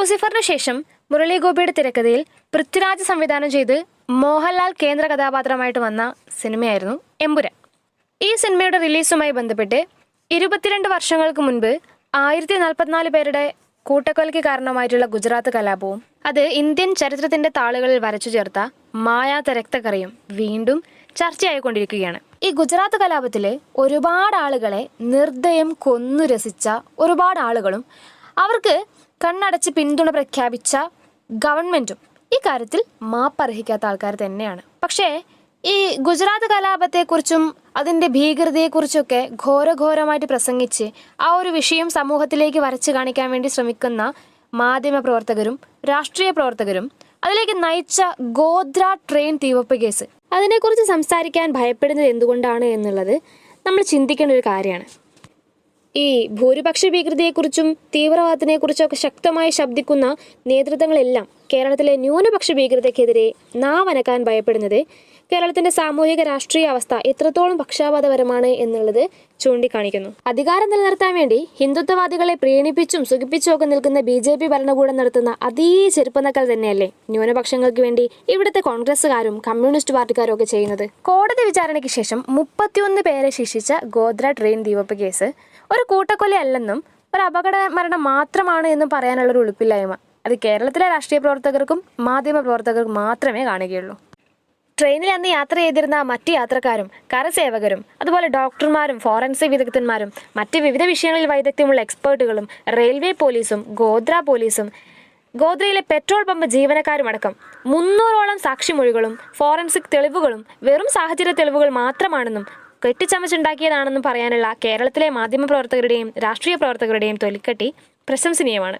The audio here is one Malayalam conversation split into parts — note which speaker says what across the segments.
Speaker 1: ലൂസിഫറിന് ശേഷം മുരളി ഗോപിയുടെ തിരക്കഥയിൽ പൃഥ്വിരാജ് സംവിധാനം ചെയ്ത് മോഹൻലാൽ കേന്ദ്ര കഥാപാത്രമായിട്ട് വന്ന സിനിമയായിരുന്നു എമ്പുരാൻ. ഈ സിനിമയുടെ റിലീസുമായി ബന്ധപ്പെട്ട് ഇരുപത്തിരണ്ട് വർഷങ്ങൾക്ക് മുൻപ് ആയിരത്തി നാൽപ്പത്തിനാല് പേരുടെ കൂട്ടക്കൊലയ്ക്ക് കാരണമായിട്ടുള്ള ഗുജറാത്ത് കലാപവും അത് ഇന്ത്യൻ ചരിത്രത്തിന്റെ താളുകളിൽ വരച്ചു ചേർത്ത മായാത്ത രക്തക്കറിയും വീണ്ടും ചർച്ചയായിക്കൊണ്ടിരിക്കുകയാണ്. ഈ ഗുജറാത്ത് കലാപത്തിലെ ഒരുപാട് ആളുകളെ നിർദ്ദയം കൊന്നു രസിച്ച ഒരുപാട് ആളുകളും അവർക്ക് കണ്ണടച്ച് പിന്തുണ പ്രഖ്യാപിച്ച ഗവൺമെന്റും ഈ കാര്യത്തിൽ മാപ്പർഹിക്കാത്ത ആൾക്കാർ തന്നെയാണ്. പക്ഷേ ഈ ഗുജറാത്ത് കലാപത്തെക്കുറിച്ചും അതിന്റെ ഭീകരതയെക്കുറിച്ചൊക്കെ ഘോരഘോരമായിട്ട് പ്രസംഗിച്ച് ആ ഒരു വിഷയം സമൂഹത്തിലേക്ക് വരച്ചു കാണിക്കാൻ വേണ്ടി ശ്രമിക്കുന്ന മാധ്യമ പ്രവർത്തകരും രാഷ്ട്രീയ പ്രവർത്തകരും അതിലേക്ക് നയിച്ച ഗോദ്ര ട്രെയിൻ തീവപ്പ് കേസ്. അതിനെക്കുറിച്ച് സംസാരിക്കാൻ ഭയപ്പെടുന്നത് എന്തുകൊണ്ടാണ് എന്നുള്ളത് നമ്മൾ ചിന്തിക്കേണ്ട ഒരു കാര്യമാണ്. ഈ ഭൂരിപക്ഷ ഭീകരതയെക്കുറിച്ചും തീവ്രവാദത്തിനെക്കുറിച്ചൊക്കെ ശക്തമായി ശബ്ദിക്കുന്ന നേതൃത്വങ്ങളെല്ലാം കേരളത്തിലെ ന്യൂനപക്ഷ ഭീകരതയ്ക്കെതിരെ നാവനക്കാൻ ഭയപ്പെടുന്നത് കേരളത്തിന്റെ സാമൂഹിക രാഷ്ട്രീയ അവസ്ഥ എത്രത്തോളം പക്ഷാപാതപരമാണ് എന്നുള്ളത് ചൂണ്ടിക്കാണിക്കുന്നു. അധികാരം നിലനിർത്താൻ വേണ്ടി ഹിന്ദുത്വവാദികളെ പ്രീണിപ്പിച്ചും സുഖിപ്പിച്ചും ഒക്കെ നിൽക്കുന്ന ബി ജെ പി ഭരണകൂടം നടത്തുന്ന അതേ ചെറുപ്പനക്കൽ തന്നെയല്ലേ ന്യൂനപക്ഷങ്ങൾക്ക് വേണ്ടി ഇവിടുത്തെ കോൺഗ്രസ്സുകാരും കമ്മ്യൂണിസ്റ്റ് പാർട്ടിക്കാരും ഒക്കെ ചെയ്യുന്നത്. കോടതി വിചാരണയ്ക്ക് ശേഷം മുപ്പത്തിയൊന്ന് പേരെ ശിക്ഷിച്ച ഗോദ്ര ട്രെയിൻ ദീപപ്പ് കേസ് ഒരു കൂട്ടക്കൊലയല്ലെന്നും ഒരു അപകട മരണം മാത്രമാണ് എന്നും പറയാനുള്ള ഒരു ഉളുപ്പില്ലായ്മ. അത് കേരളത്തിലെ രാഷ്ട്രീയ പ്രവർത്തകർക്കും മാധ്യമ പ്രവർത്തകർക്കും മാത്രമേ കാണുകയുള്ളൂ. ട്രെയിനിൽ അന്ന് യാത്ര ചെയ്തിരുന്ന മറ്റ് യാത്രക്കാരും കരസേവകരും അതുപോലെ ഡോക്ടർമാരും ഫോറൻസിക് വിദഗ്ധന്മാരും മറ്റ് വിവിധ വിഷയങ്ങളിൽ വൈദഗ്ധ്യമുള്ള എക്സ്പേർട്ടുകളും റെയിൽവേ പോലീസും ഗോദ്ര പോലീസും ഗോദ്രയിലെ പെട്രോൾ പമ്പ് ജീവനക്കാരും അടക്കം മുന്നൂറോളം സാക്ഷിമൊഴികളും ഫോറൻസിക് തെളിവുകളും വെറും സാഹചര്യ തെളിവുകൾ മാത്രമാണെന്നും കെട്ടിച്ചമച്ചുണ്ടാക്കിയതാണെന്നും പറയാനുള്ള കേരളത്തിലെ മാധ്യമ പ്രവർത്തകരുടെയും രാഷ്ട്രീയ പ്രവർത്തകരുടെയും തൊലിക്കെട്ടി പ്രശംസനീയമാണ്.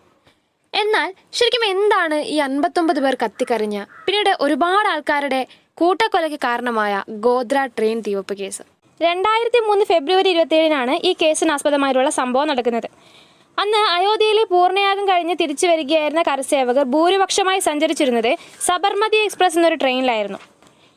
Speaker 1: എന്നാൽ ശരിക്കും എന്താണ് ഈ അൻപത്തൊമ്പത് പേർ കത്തിക്കരിഞ്ഞ പിന്നീട് ഒരുപാട് ആൾക്കാരുടെ കൂട്ടക്കൊലയ്ക്ക് കാരണമായ ഗോദ്ര ട്രെയിൻ തീവപ്പ് കേസ്. രണ്ടായിരത്തി മൂന്ന് ഫെബ്രുവരി ഇരുപത്തിയേഴിനാണ് ഈ കേസിന് ആസ്പദമായിട്ടുള്ള സംഭവം നടക്കുന്നത്. അന്ന് അയോധ്യയിലെ പൂർണയാഗം കഴിഞ്ഞ് തിരിച്ചു വരികയായിരുന്ന കരസേവകർ ഭൂരിപക്ഷമായി സഞ്ചരിച്ചിരുന്നത് സബർമതി എക്സ്പ്രസ് എന്നൊരു ട്രെയിനിലായിരുന്നു.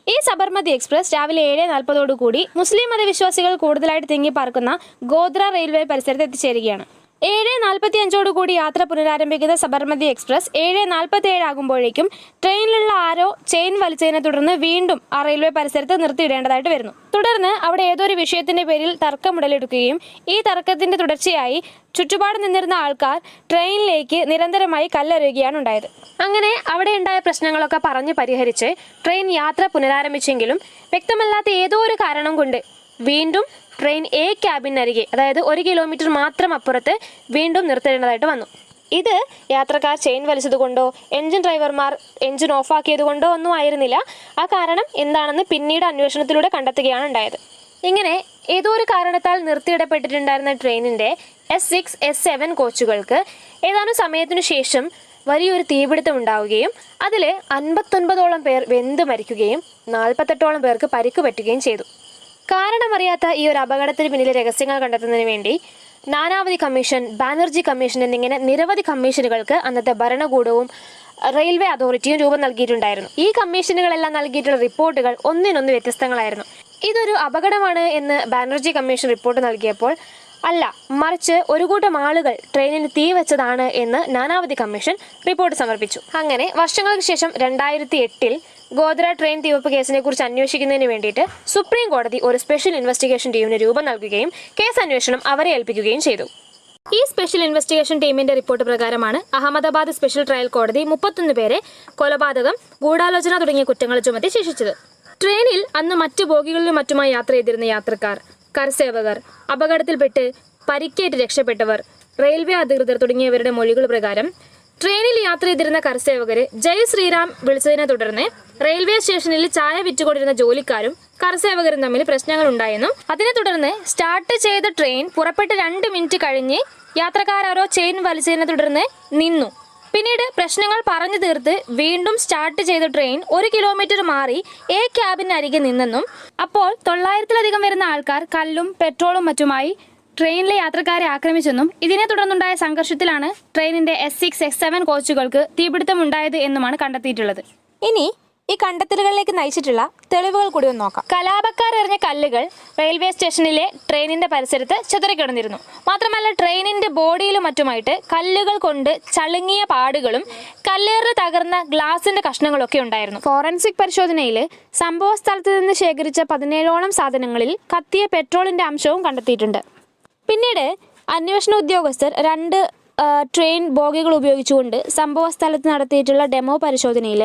Speaker 1: ഈ സബർമതി എക്സ്പ്രസ് രാവിലെ ഏഴ് നാൽപ്പതോടുകൂടി മുസ്ലിം മതവിശ്വാസികൾ കൂടുതലായിട്ട് തിങ്ങി പാർക്കുന്ന ഗോദ്ര റെയിൽവേ പരിസരത്ത് എത്തിച്ചേരുകയാണ്. ഏഴ് നാൽപ്പത്തി അഞ്ചോടുകൂടി യാത്ര പുനരാരംഭിക്കുന്ന സബർമതി എക്സ്പ്രസ് ഏഴ് നാൽപ്പത്തി ഏഴ് ആകുമ്പോഴേക്കും ട്രെയിനിലുള്ള ആരോ ചെയിൻ വലിച്ചതിനെ തുടർന്ന് വീണ്ടും ആ റെയിൽവേ പരിസരത്ത് നിർത്തിയിടേണ്ടതായിട്ട് വരുന്നു. തുടർന്ന് അവിടെ ഏതൊരു വിഷയത്തിന്റെ പേരിൽ തർക്കം ഉടലെടുക്കുകയും ഈ തർക്കത്തിന്റെ തുടർച്ചയായി ചുറ്റുപാട് നിന്നിരുന്ന ആൾക്കാർ ട്രെയിനിലേക്ക് നിരന്തരമായി കല്ലെറിയുകയാണ് ഉണ്ടായത്. അങ്ങനെ അവിടെ ഉണ്ടായ പ്രശ്നങ്ങളൊക്കെ പറഞ്ഞ് പരിഹരിച്ച് ട്രെയിൻ യാത്ര പുനരാരംഭിച്ചെങ്കിലും വ്യക്തമല്ലാത്ത ഏതോ ഒരു കാരണം കൊണ്ട് വീണ്ടും ട്രെയിൻ എ ക്യാബിനരികെ അതായത് ഒരു കിലോമീറ്റർ മാത്രം അപ്പുറത്ത് വീണ്ടും നിർത്തേണ്ടതായിട്ട് വന്നു. ഇത് യാത്രക്കാർ ചെയിൻ വലിച്ചതുകൊണ്ടോ എഞ്ചിൻ ഡ്രൈവർമാർ എഞ്ചിൻ ഓഫാക്കിയത് കൊണ്ടോ ഒന്നും ആയിരുന്നില്ല. ആ കാരണം എന്താണെന്ന് പിന്നീട് അന്വേഷണത്തിലൂടെ കണ്ടെത്തുകയാണ് ഉണ്ടായത്. ഇങ്ങനെ ഏതോ ഒരു കാരണത്താൽ നിർത്തിയിടപ്പെട്ടിട്ടുണ്ടായിരുന്ന ട്രെയിനിന്റെ എസ് സിക്സ് എസ് സെവൻ കോച്ചുകൾക്ക് ഏതാനും സമയത്തിനു ശേഷം വലിയൊരു തീപിടുത്തം ഉണ്ടാവുകയും അതിൽ അൻപത്തൊൻപതോളം പേർ വെന്ത് മരിക്കുകയും നാൽപ്പത്തെട്ടോളം പേർക്ക് പരിക്ക് പറ്റുകയും ചെയ്തു. കാരണമറിയാത്ത ഈ ഒരു അപകടത്തിന് പിന്നിലെ രഹസ്യങ്ങൾ കണ്ടെത്തുന്നതിന് വേണ്ടി നാനാവധി കമ്മീഷൻ ബാനർജി കമ്മീഷൻ എന്നിങ്ങനെ നിരവധി കമ്മീഷനുകൾക്ക് അന്നത്തെ ഭരണകൂടവും റെയിൽവേ അതോറിറ്റിയും രൂപം നൽകിയിട്ടുണ്ടായിരുന്നു. ഈ കമ്മീഷനുകളെല്ലാം നൽകിയിട്ടുള്ള റിപ്പോർട്ടുകൾ ഒന്നിനൊന്ന് വ്യത്യസ്തങ്ങളായിരുന്നു. ഇതൊരു അപകടമാണ് എന്ന് ബാനർജി കമ്മീഷൻ റിപ്പോർട്ട് നൽകിയപ്പോൾ അല്ല മറിച്ച് ഒരു കൂട്ടം ആളുകൾ ട്രെയിനിന് തീ വെച്ചതാണ് എന്ന് നാനാവധി കമ്മീഷൻ റിപ്പോർട്ട് സമർപ്പിച്ചു. അങ്ങനെ വർഷങ്ങൾക്ക് ശേഷം രണ്ടായിരത്തി എട്ടിൽ ഗോദ്ര ട്രെയിൻ തീവപ്പ് കേസിനെ കുറിച്ച് അന്വേഷിക്കുന്നതിന് വേണ്ടിയിട്ട് സുപ്രീം കോടതി ഒരു സ്പെഷ്യൽ ഇൻവെസ്റ്റിഗേഷൻ ടീമിന് രൂപം നൽകുകയും കേസ് അന്വേഷണം അവരെ ഏൽപ്പിക്കുകയും ചെയ്തു. ഈ സ്പെഷ്യൽ ഇൻവെസ്റ്റിഗേഷൻ ടീമിന്റെ റിപ്പോർട്ട് പ്രകാരമാണ് അഹമ്മദാബാദ് സ്പെഷ്യൽ ട്രയൽ കോടതി മുപ്പത്തൊന്ന് പേരെ കൊലപാതകം ഗൂഢാലോചന തുടങ്ങിയ കുറ്റങ്ങൾ ചുമത്തി ശിക്ഷിച്ചത്. ട്രെയിനിൽ അന്ന് മറ്റു ബോഗികളിലും മറ്റുമായി യാത്ര ചെയ്തിരുന്ന യാത്രക്കാർ കർസേവകർ അപകടത്തിൽപ്പെട്ട് പരിക്കേറ്റ് രക്ഷപ്പെട്ടവർ റെയിൽവേ അധികൃതർ തുടങ്ങിയവരുടെ മൊഴികൾ പ്രകാരം ട്രെയിനിൽ യാത്ര ചെയ്തിരുന്ന കർസേവകര് ജയ് ശ്രീറാം വിളിച്ചതിനെ തുടർന്ന് റെയിൽവേ സ്റ്റേഷനിൽ ചായ വിറ്റുകൊണ്ടിരുന്ന ജോലിക്കാരും കർസേവകരും തമ്മിൽ പ്രശ്നങ്ങൾ ഉണ്ടായെന്നും അതിനെ തുടർന്ന് സ്റ്റാർട്ട് ചെയ്ത ട്രെയിൻ പുറപ്പെട്ട് രണ്ട് മിനിറ്റ് കഴിഞ്ഞ് യാത്രക്കാരോ ചെയിൻ വലിച്ചതിനെ തുടർന്ന് നിന്നു. പിന്നീട് പ്രശ്നങ്ങൾ പറഞ്ഞു തീർത്ത് വീണ്ടും സ്റ്റാർട്ട് ചെയ്ത ട്രെയിൻ ഒരു കിലോമീറ്റർ മാറി എ ക്യാബിനരികെ നിന്നെന്നും അപ്പോൾ തൊള്ളായിരത്തിലധികം വരുന്ന ആൾക്കാർ കല്ലും പെട്രോളും മറ്റുമായി ട്രെയിനിലെ യാത്രക്കാരെ ആക്രമിച്ചെന്നും ഇതിനെ തുടർന്നുണ്ടായ സംഘർഷത്തിലാണ് ട്രെയിനിന്റെ എസ് സിക്സ് എക്സ് സെവൻ കോച്ചുകൾക്ക് തീപിടുത്തം ഉണ്ടായത് എന്നുമാണ് കണ്ടെത്തിയിട്ടുള്ളത്. ഇനി
Speaker 2: ഈ കണ്ടെത്തലുകളിലേക്ക് നയിച്ചിട്ടുള്ള തെളിവുകൾ കൂടി ഒന്ന് നോക്കാം.
Speaker 1: കലാപക്കാർ എറിഞ്ഞ കല്ലുകൾ റെയിൽവേ സ്റ്റേഷനിലെ ട്രെയിനിന്റെ പരിസരത്ത് ചിതറിക്കിടന്നിരുന്നു മാത്രമല്ല ട്രെയിനിന്റെ ബോഡിയിലും മറ്റുമായിട്ട് കല്ലുകൾ കൊണ്ട് ചളുങ്ങിയ പാടുകളും കല്ലേറിൽ തകർന്ന ഗ്ലാസിന്റെ കഷ്ണങ്ങളൊക്കെ ഉണ്ടായിരുന്നു. ഫോറൻസിക് പരിശോധനയിൽ സംഭവ സ്ഥലത്ത് നിന്ന് ശേഖരിച്ച പതിനേഴോളം സാധനങ്ങളിൽ കത്തിയ പെട്രോളിന്റെ അംശവും കണ്ടെത്തിയിട്ടുണ്ട്. പിന്നീട് അന്വേഷണ ഉദ്യോഗസ്ഥർ രണ്ട് ട്രെയിൻ ബോഗികൾ ഉപയോഗിച്ചുകൊണ്ട് സംഭവ സ്ഥലത്ത് നടത്തിയിട്ടുള്ള ഡെമോ പരിശോധനയിൽ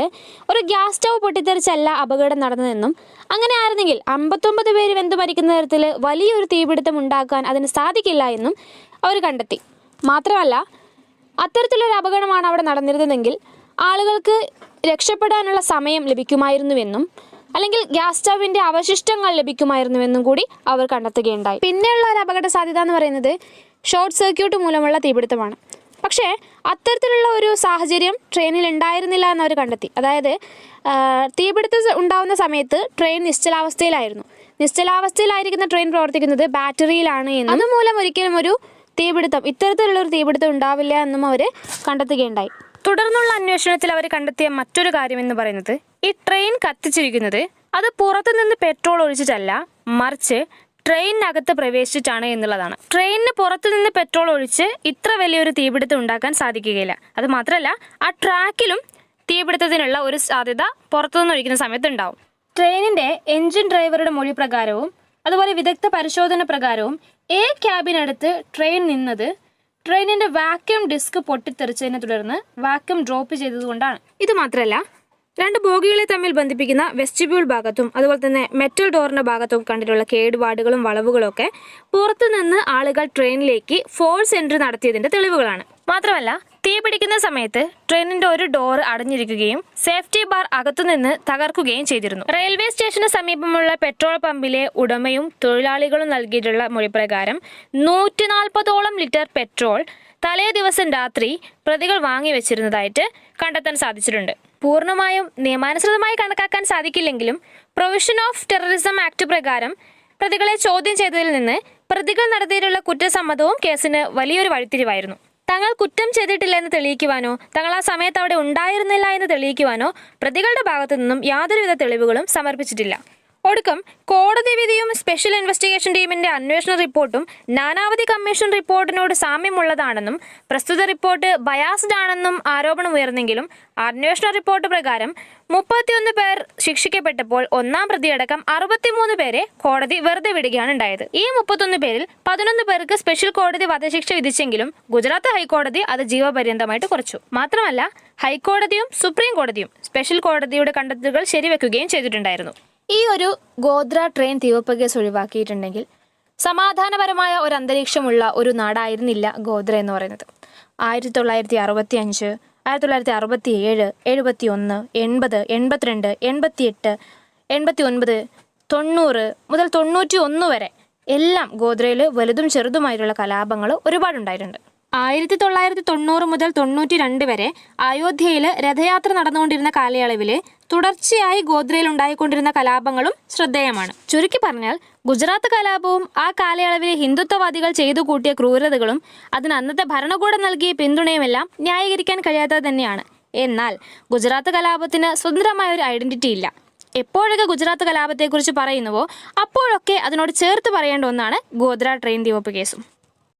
Speaker 1: ഒരു ഗ്യാസ് സ്റ്റൗ പൊട്ടിത്തെറിച്ചല്ല അപകടം നടന്നതെന്നും അങ്ങനെ ആയിരുന്നെങ്കിൽ അമ്പത്തൊമ്പത് പേര് വെന്തു മരിക്കുന്ന തരത്തിൽ വലിയൊരു തീപിടുത്തം ഉണ്ടാക്കാൻ അതിന് സാധിക്കില്ല എന്നും അവർ കണ്ടെത്തി. മാത്രമല്ല അത്തരത്തിലൊരു അപകടമാണ് അവിടെ നടന്നിരുന്നതെങ്കിൽ ആളുകൾക്ക് രക്ഷപ്പെടാനുള്ള സമയം ലഭിക്കുമായിരുന്നുവെന്നും അല്ലെങ്കിൽ ഗ്യാസ് സ്റ്റവിന്റെ അവശിഷ്ടങ്ങൾ ലഭിക്കുമായിരുന്നുവെന്നും കൂടി അവർ കണ്ടെത്തുകയുണ്ടായി. പിന്നെയുള്ള ഒരു അപകട സാധ്യത എന്ന് പറയുന്നത് ഷോർട്ട് സർക്യൂട്ട് മൂലമുള്ള തീപിടുത്തമാണ്. പക്ഷേ അത്തരത്തിലുള്ള ഒരു സാഹചര്യം ട്രെയിനിൽ ഉണ്ടായിരുന്നില്ല എന്നവർ കണ്ടെത്തി. അതായത് തീപിടുത്തം ഉണ്ടാകുന്ന സമയത്ത് ട്രെയിൻ നിശ്ചലാവസ്ഥയിലായിരുന്നു. നിശ്ചലാവസ്ഥയിലായിരിക്കുന്ന ട്രെയിൻ പ്രവർത്തിക്കുന്നത് ബാറ്ററിയിലാണ് എന്ന് അതുമൂലം ഒരിക്കലും ഒരു തീപിടുത്തം ഇത്തരത്തിലുള്ള ഒരു തീപിടുത്തം ഉണ്ടാവില്ല എന്നും അവർ കണ്ടെത്തുകയുണ്ടായി. തുടർന്നുള്ള അന്വേഷണത്തിൽ അവർ കണ്ടെത്തിയ മറ്റൊരു കാര്യം എന്ന് പറയുന്നത് ഈ ട്രെയിൻ കത്തിച്ചിരിക്കുന്നത് അത് പുറത്തുനിന്ന് പെട്രോൾ ഒഴിച്ചിട്ടല്ല മറിച്ച് ട്രെയിനിനകത്ത് പ്രവേശിച്ചിട്ടാണ് എന്നുള്ളതാണ്. ട്രെയിനിന് പുറത്തു നിന്ന് പെട്രോൾ ഒഴിച്ച് ഇത്ര വലിയൊരു തീപിടുത്തം ഉണ്ടാക്കാൻ സാധിക്കുകയില്ല. അത് മാത്രമല്ല ആ ട്രാക്കിലും തീപിടുത്തത്തിനുള്ള ഒരു സാധ്യത പുറത്തുനിന്ന് ഒഴിക്കുന്ന സമയത്ത് ഉണ്ടാവും. ട്രെയിനിന്റെ എഞ്ചിൻ ഡ്രൈവറുടെ മൊഴി പ്രകാരവും അതുപോലെ വിദഗ്ധ പരിശോധന പ്രകാരവും എ ക്യാബിനടുത്ത് ട്രെയിൻ നിന്നത് ട്രെയിനിന്റെ വാക്യൂം ഡിസ്ക് പൊട്ടിത്തെറിച്ചതിനെ തുടർന്ന് വാക്യൂം ഡ്രോപ്പ് ചെയ്തതുകൊണ്ടാണ്. ഇത് മാത്രമല്ല രണ്ട് ബോഗികളെ തമ്മിൽ ബന്ധിപ്പിക്കുന്ന വെസ്റ്റിബ്യൂൾ ഭാഗത്തും അതുപോലെ തന്നെ മെറ്റൽ ഡോറിന്റെ ഭാഗത്തും കണ്ടിട്ടുള്ള കേടുപാടുകളും വളവുകളും ഒക്കെ പുറത്തുനിന്ന് ആളുകൾ ട്രെയിനിലേക്ക് ഫോഴ്സ് എൻട്രി നടത്തിയതിന്റെ തെളിവുകളാണ്. മാത്രമല്ല തീ പിടിക്കുന്ന സമയത്ത് ട്രെയിനിന്റെ ഒരു ഡോർ അടഞ്ഞിരിക്കുകയും സേഫ്റ്റി ബാർ അകത്തുനിന്ന് തകർക്കുകയും ചെയ്തിരുന്നു. റെയിൽവേ സ്റ്റേഷന് സമീപമുള്ള പെട്രോൾ പമ്പിലെ ഉടമയും തൊഴിലാളികളും നൽകിയിട്ടുള്ള മൊഴിപ്രകാരം നൂറ്റി നാൽപ്പതോളം ലിറ്റർ പെട്രോൾ തലേ ദിവസം രാത്രി പ്രതികൾ വാങ്ങി വെച്ചിരുന്നതായിട്ട് കണ്ടെത്താൻ സാധിച്ചിട്ടുണ്ട്. പൂർണമായും നിയമാനുസൃതമായി കണക്കാക്കാൻ സാധിക്കില്ലെങ്കിലും പ്രൊവിഷൻ ഓഫ് ടെററിസം ആക്ട് പ്രകാരം പ്രതികളെ ചോദ്യം ചെയ്തതിൽ നിന്ന് പ്രതികൾ നടത്തിയിട്ടുള്ള കുറ്റസമ്മതവും കേസിന് വലിയൊരു വഴിത്തിരിവായിരുന്നു. തങ്ങൾ കുറ്റം ചെയ്തിട്ടില്ലെന്ന് തെളിയിക്കുവാനോ തങ്ങൾ ആ സമയത്ത് അവിടെ ഉണ്ടായിരുന്നില്ല എന്ന് തെളിയിക്കുവാനോ പ്രതികളുടെ ഭാഗത്തു നിന്നും യാതൊരുവിധ തെളിവുകളും സമർപ്പിച്ചിട്ടില്ല. ഒടുക്കം കോടതി വിധിയും സ്പെഷ്യൽ ഇൻവെസ്റ്റിഗേഷൻ ടീമിന്റെ അന്വേഷണ റിപ്പോർട്ടും നാനാവധി കമ്മീഷൻ റിപ്പോർട്ടിനോട് സാമ്യമുള്ളതാണെന്നും പ്രസ്തുത റിപ്പോർട്ട് ബയാസ്ഡ് ആണെന്നും ആരോപണം ഉയർന്നെങ്കിലും അന്വേഷണ റിപ്പോർട്ട് പ്രകാരം മുപ്പത്തിയൊന്ന് പേർ ശിക്ഷിക്കപ്പെട്ടപ്പോൾ ഒന്നാം പ്രതിയടക്കം അറുപത്തിമൂന്ന് പേരെ കോടതി വെറുതെ വിടുകയാണ് ഉണ്ടായത്. ഈ മുപ്പത്തൊന്ന് പേരിൽ പതിനൊന്ന് പേർക്ക് സ്പെഷ്യൽ കോടതി വധശിക്ഷ വിധിച്ചെങ്കിലും ഗുജറാത്ത് ഹൈക്കോടതി അത് ജീവപര്യന്തമായിട്ട് കുറച്ചു. മാത്രമല്ല ഹൈക്കോടതിയും സുപ്രീം കോടതിയും സ്പെഷ്യൽ കോടതിയുടെ കണ്ടെത്തലുകൾ ശരിവെക്കുകയും ചെയ്തിട്ടുണ്ടായിരുന്നു. ഈ ഒരു ഗോദ്ര ട്രെയിൻ തീവപ്പ് കേസ് ഒഴിവാക്കിയിട്ടുണ്ടെങ്കിൽ സമാധാനപരമായ ഒരു അന്തരീക്ഷമുള്ള ഒരു നാടായിരുന്നില്ല ഗോദ്ര എന്ന് പറയുന്നത്. ആയിരത്തി തൊള്ളായിരത്തി അറുപത്തി അഞ്ച് ആയിരത്തി തൊള്ളായിരത്തി അറുപത്തി ഏഴ് എഴുപത്തി ഒന്ന് എൺപത് എൺപത്തിരണ്ട് എൺപത്തിയെട്ട് എൺപത്തി ഒൻപത് തൊണ്ണൂറ് മുതൽ തൊണ്ണൂറ്റി ഒന്ന് വരെ എല്ലാം ഗോദ്രയിൽ വലുതും ചെറുതുമായിട്ടുള്ള കലാപങ്ങൾ ഒരുപാടുണ്ടായിട്ടുണ്ട്. ആയിരത്തി തൊള്ളായിരത്തി തൊണ്ണൂറ് മുതൽ തൊണ്ണൂറ്റി രണ്ട് വരെ അയോധ്യയിൽ രഥയാത്ര നടന്നുകൊണ്ടിരുന്ന കാലയളവിൽ തുടർച്ചയായി ഗോദ്രയിൽ ഉണ്ടായിക്കൊണ്ടിരുന്ന കലാപങ്ങളും ശ്രദ്ധേയമാണ്. ചുരുക്കി പറഞ്ഞാൽ ഗുജറാത്ത് കലാപവും ആ കാലയളവിലെ ഹിന്ദുത്വവാദികൾ ചെയ്തു കൂട്ടിയ ക്രൂരതകളും അതിന് അന്നത്തെ ഭരണകൂടം നൽകിയ പിന്തുണയുമെല്ലാം ന്യായീകരിക്കാൻ കഴിയാത്തത് തന്നെയാണ്. എന്നാൽ ഗുജറാത്ത് കലാപത്തിന് സ്വതന്ത്രമായ ഒരു ഐഡന്റിറ്റി ഇല്ല. എപ്പോഴൊക്കെ ഗുജറാത്ത് കലാപത്തെക്കുറിച്ച് പറയുന്നുവോ അപ്പോഴൊക്കെ അതിനോട് ചേർത്ത് പറയേണ്ട ഒന്നാണ് ഗോദ്ര ട്രെയിൻ തീവപ്പ് കേസും.